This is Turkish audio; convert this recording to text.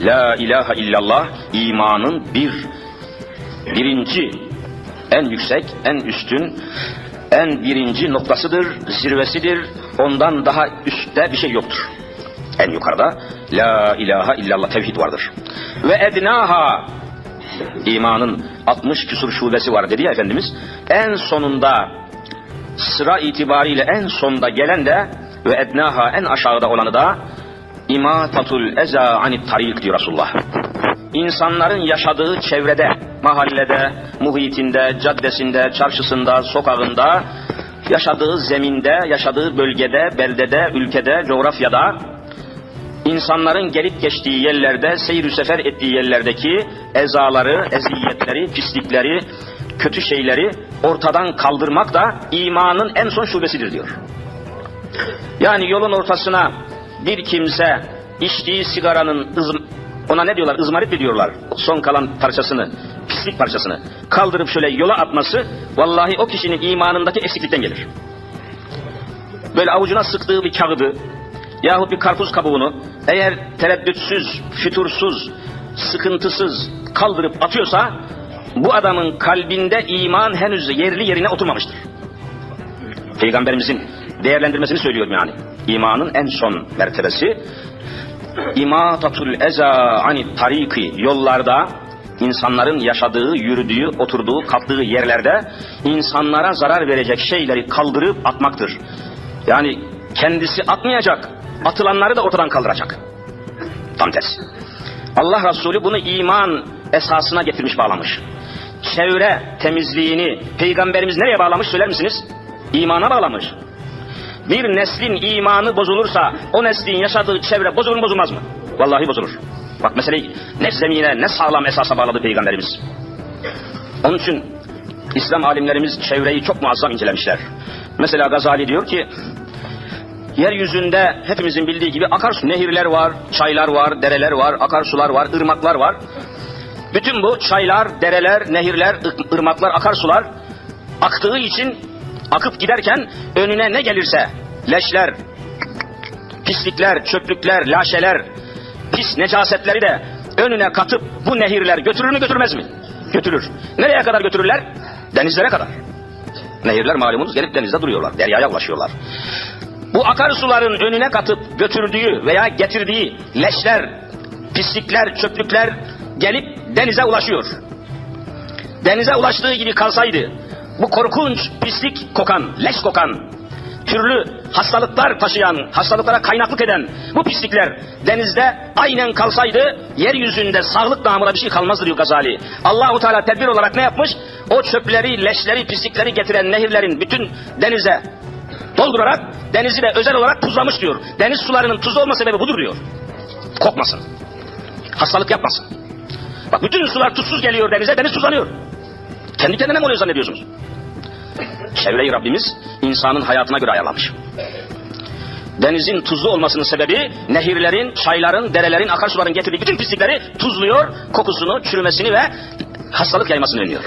La ilahe illallah imanın bir, birinci, en yüksek, en üstün, en birinci noktasıdır, zirvesidir. Ondan daha üstte bir şey yoktur. En yukarıda La ilahe illallah tevhid vardır. Ve ednaha imanın 60 küsur şubesi var dedi ya Efendimiz. En sonunda sıra itibariyle en sonda gelen de ve ednaha en aşağıda olanı da imatatul eza anit tarik diyor Resulullah. İnsanların yaşadığı çevrede, mahallede, muhitinde, caddesinde, çarşısında, sokağında, yaşadığı zeminde, yaşadığı bölgede, beldede, ülkede, coğrafyada, insanların gelip geçtiği yerlerde, seyir sefer ettiği yerlerdeki ezaları, eziyetleri, pislikleri, kötü şeyleri ortadan kaldırmak da imanın en son şubesidir diyor. Yani yolun ortasına bir kimse içtiği sigaranın ona ne diyorlar? ızmarit mi diyorlar? Son kalan parçasını, pislik parçasını kaldırıp şöyle yola atması vallahi o kişinin imanındaki eksiklikten gelir. Böyle avucuna sıktığı bir kağıdı yahut bir karpuz kabuğunu eğer tereddütsüz, fütursuz, sıkıntısız kaldırıp atıyorsa bu adamın kalbinde iman henüz yerli yerine oturmamıştır. Peygamberimizin değerlendirmesini söylüyorum yani. İmanın en son mertebesi imatatul eza ani tariki yollarda insanların yaşadığı, yürüdüğü, oturduğu, kalktığı yerlerde insanlara zarar verecek şeyleri kaldırıp atmaktır. Yani kendisi atmayacak, atılanları da ortadan kaldıracak. Tam tersi. Allah Resulü bunu iman esasına getirmiş bağlamış. Çevre temizliğini Peygamberimiz nereye bağlamış söyler misiniz? İmana bağlamış. Bir neslin imanı bozulursa o neslin yaşadığı çevre bozulur bozulmaz mı? Vallahi bozulur. Bak meseleyi ne zemine ne sağlam esasa bağladı Peygamberimiz. Onun için İslam alimlerimiz çevreyi çok muazzam incelemişler. Mesela Gazali diyor ki yeryüzünde hepimizin bildiği gibi akarsu nehirler var, çaylar var, dereler var, akarsular var, ırmaklar var. Bütün bu çaylar, dereler, nehirler, ırmaklar, akarsular aktığı için akıp giderken önüne ne gelirse leşler, pislikler, çöplükler, laşeler, pis necasetleri de önüne katıp bu nehirler götürür mü götürmez mi? Götürür. Nereye kadar götürürler? Denizlere kadar. Nehirler malumunuz gelip denizde duruyorlar. Deryaya ulaşıyorlar. Bu akarsuların önüne katıp götürdüğü veya getirdiği leşler, pislikler, çöplükler gelip denize ulaşıyor. Denize ulaştığı gibi kalsaydı bu korkunç pislik kokan, leş kokan, türlü hastalıklar taşıyan, hastalıklara kaynaklık eden bu pislikler denizde aynen kalsaydı yeryüzünde sağlık namına bir şey kalmazdı diyor Gazali. Allahu Teala tedbir olarak ne yapmış? O çöpleri, leşleri, pislikleri getiren nehirlerin bütün denize doldurarak denizi de özel olarak tuzlamış diyor. Deniz sularının tuzlu olma sebebi budur diyor. Kokmasın. Hastalık yapmasın. Bak bütün sular tuzsuz geliyor denize, deniz tuzlanıyor. Kendi kendine mi oluyor zannediyorsunuz? Çevreyi Rabbimiz insanın hayatına göre ayarlamış. Denizin tuzlu olmasının sebebi nehirlerin, çayların, derelerin, akarsuların getirdiği bütün pislikleri tuzluyor, kokusunu, çürümesini ve hastalık yaymasını önlüyor.